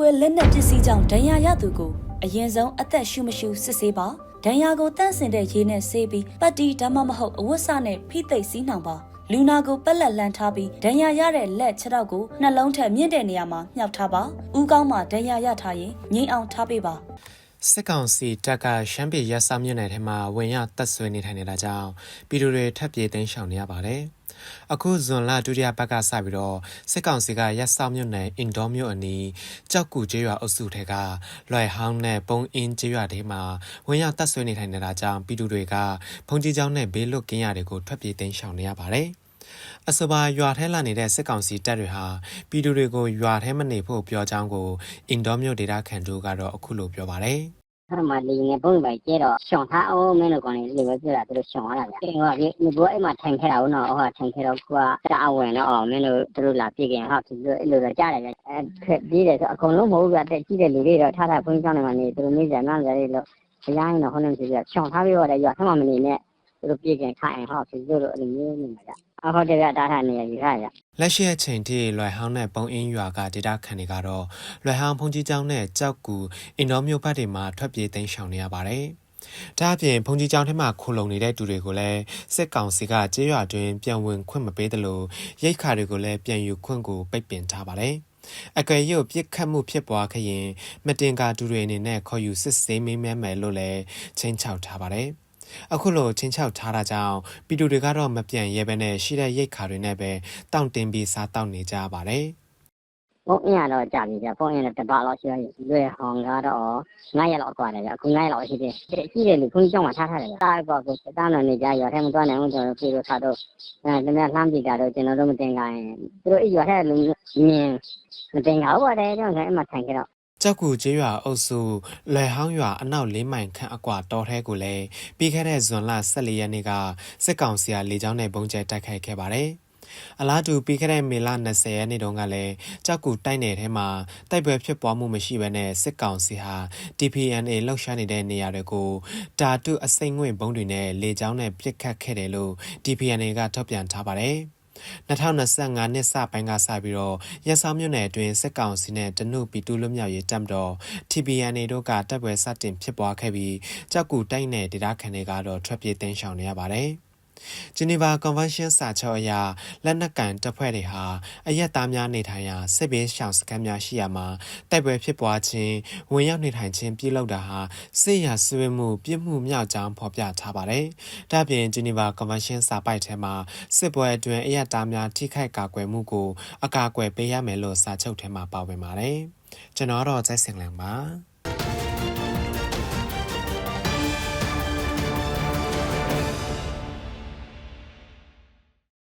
ကွယ်လက်နက်ပစ္စည်းကြောင့်ဒဏ်ရာရသူကိုအရင်ဆုံးအသက်ရှူမရှူစစ်ဆေးပါဒဏ်ရာကိုတန့်စင်တဲ့ရေနဲ့ဆေးပြီးပတ်တီဒါမှမဟုတ်အဝတ်စနဲ့ဖိသိပ်စီးနှောင်ပါလူနာကိုပက်လက်လန်ထားပြီးဒဏ်ရာရတဲ့လက်ခြေထောက်ကိုနှလုံးထက်မြင့်တဲ့နေရာမှာမြှောက်ထားပါဥကောင်းမှာဒဏ်ရာရထားရင်ငိမ့်အောင်ထားပေးပါစစ်ကောင်စီတပ်ကရှမ်းပြည်ရက်စမြို့နယ်ထဲမှာဝင်ရောက်တပ်ဆွဲနေထိုင်နေတာကြောင့်ပြည်သူတွေထပ်ပြေးသိမ်းရှောင်နေရပါတယ်။ အခုဇွန်လဒုတိယပတ်ကစပြီးတော့စစ်ကောင်စီကရက်စမြို့နယ်အင်ဒေါမြို့အနီးကြောက်ကူကျေးရွာအုပ်စုထဲကလွယ်ဟောင်းနဲ့ပုံအင်းကျေးရွာတွေမှာဝင်ရောက်တပ်ဆွဲနေထိုင်နေတာကြောင့်ပြည်သူတွေကဘုံကြီးကျောင်းနဲ့ဘေးလွတ်ကင်းရတွေကိုထွက်ပြေးသိမ်းရှောင်နေရပါတယ်။အဆိုပါရွာထဲလာနေတဲ့စစ်ကောင်စီတပ်တွေဟာပြည်သူတွေကိုရွာထဲမနေဖို့ပြောကြောင်းကိုအင်ဒေါမြို့ဒေတာခန်တို့ကတော့အခုလိုပြောပါတယ် အဲ့မှာလေငယ်ပုံးပဲကျဲတော့ရှောင်းထားအောင်မင်းတို့ကောင်လေးလေပဲပြတာသူတို့ရှောင်းရတာဗျ။ဟိုကဒီဘောအဲ့မှာထိုင်ခဲ့တာဟုတ်နော်ဟိုကထိုင်ခဲ့တော့ကွာတအဝင်တော့အော်မင်းတို့သူတို့လာပြေးခင်ဟာသူတို့အဲ့လိုတော့ကြားတယ်ဗျ။အဲ့ခက်ပြေးတယ်ဆိုအကုန်လုံးမဟုတ်ဗျတက်ကြည့်တဲ့လူတွေတော့ထားထားဘုန်းကြီးကျောင်းတွေမှာနေသူတို့နေကြနားကြတယ်လို့ဘုရားရင်တော့ဟိုနေစီပြရှောင်းထားပြီးတော့ရွာထမမနေနဲ့ သူတို့ပြေးခင်ခိုင်ဟောသူတို့လိုအဲ့လိုမျိုးနေမှာဗျ။အဟုတ်တယ်ဗျတားထားနေရပြီဟာဗျ။လက်ရှိအချိန်ထိလွယ်ဟောင်းနဲ့ပုံအင်းရွာကဒေတာခန်တွေကတော့လွယ်ဟောင်းဖုန်ကြီးကျောင်းနဲ့ကြောက်ကူအင်ဒေါမြို့ဘက်တွေမှာထွက်ပြေးသိမ်းရှောင်နေရပါတယ်။ဒါအပြင်ဖုန်ကြီးကျောင်းထဲမှာခိုလုံနေတဲ့သူတွေကိုလည်းစစ်ကောင်စီကကျေးရွာတွင်ပြန်ဝင်ခွင့်မပေးသလိုရိတ်ခါတွေကိုလည်းပြန်ယူခွင့်ကိုပိတ်ပင်ထားပါတယ်။အကွယ်ရုပ်ပြစ်ခတ်မှုဖြစ်ပွားခဲ့ရင်မတင်ကာတူတွေအနေနဲ့ခေါ်ယူစစ်ဆေးမေးမြန်းမယ်လို့လည်းချင်းချောက်ထားပါတယ်။ အခုလိုချင်းချောက်ထားတာကြောင့်ပြည်သူတွေကတော့မပြန်ရဲဘဲနဲ့ရှိတဲ့ရိတ်ခါတွေနဲ့ပဲတောင့်တင်ပြီးစားတောက်နေကြပါတယ်။ ဖုန်းအင်းရတော့ကြာပြီဗျဖုန်းအင်းတော့တပတ်လောက်ရှိရလွယ်ဟောင်းကတော့9ရက်လောက်กว่าတယ်ဗျအခု9ရက်လောက်ရှိသေးတယ်ရှိတယ်လူဖုန်းကြောင်းမှာထားထားတယ်ဗျတာပေါ့ကိုစတန်းတော်နေကြရွာထဲမသွားနိုင်ဘူးကျွန်တော်ပြေလို့ထားတော့အဲတမန်လှမ်းပြတာတော့ကျွန်တော်တို့မတင်ကြရင်သူတို့အဲ့ရွာထဲလူမြင်မတင်ကြဘူးပါတယ်ကျွန်တော်အဲ့မှာထိုင်ကြတော့ ကြောက်ကူကျေးရွာအုပ်စုလွယ်ဟောင်းရွာအနောက်လေးမိုင်ခန့်အကွာတောထဲကိုလည်းပြီးခဲ့တဲ့ဇွန်လ14ရက်နေ့ကစစ်ကောင်စီကလေကြောင်းနဲ့ပုံကျဲတိုက်ခိုက်ခဲ့ပါတယ်။အလားတူပြီးခဲ့တဲ့မေလ20ရက်နေ့တုန်းကလည်းကြောက်ကူတိုက်နယ်ထဲမှာတိုက်ပွဲဖြစ်ပွားမှုမရှိဘဲနဲ့စစ်ကောင်စီဟာ TPNA လှုပ်ရှားနေတဲ့နေရာတွေကိုတာတုအစိမ့်ငွေဘုံတွေနဲ့လေကြောင်းနဲ့ပစ်ခတ်ခဲ့တယ်လို့ TPNA ကထုတ်ပြန်ထားပါတယ်။ 2025နှစ်စပိုင်းကစပြီးတော့ရက်စောင်းမြို့နယ်အတွင်းစစ်ကောင်စီနဲ့တနုပီတူလွတ်မြောက်ရေးတပ်မတော် TPNA တို့ကတပ်ပွဲစတင်ဖြစ်ပွားခဲ့ပြီးကြောက်ကူတိုက်နယ်ဒေသခံတွေကတော့ထွက်ပြေးသိမ်းရှောင်နေရပါတယ်။ ဂျနီဗာကွန်ဗင်းရှင်းစာချုပ်အရလက်နက်ကန်တပ်ဖွဲ့တွေဟာအရက်သားများနေထိုင်ရာစစ်ဘေးရှောင်စခန်းများရှိရာမှာတိုက်ပွဲဖြစ်ပွားခြင်းဝင်ရောက်နေထိုင်ခြင်းပြုလုပ်တာဟာစစ်ရာဆွေးမှုပြစ်မှုမြောက်ကြောင်းဖော်ပြထားပါတယ်။ဒါ့အပြင်ဂျနီဗာကွန်ဗင်းရှင်းစာပိုက်ထဲမှာစစ်ပွဲအတွင်းအရက်သားများထိခိုက်ကာကွယ်မှုကိုအကာအကွယ်ပေးရမယ်လို့စာချုပ်ထဲမှာပါဝင်ပါတယ်။ကျွန်တော်တော့ဇက်စင်လန်ပါ။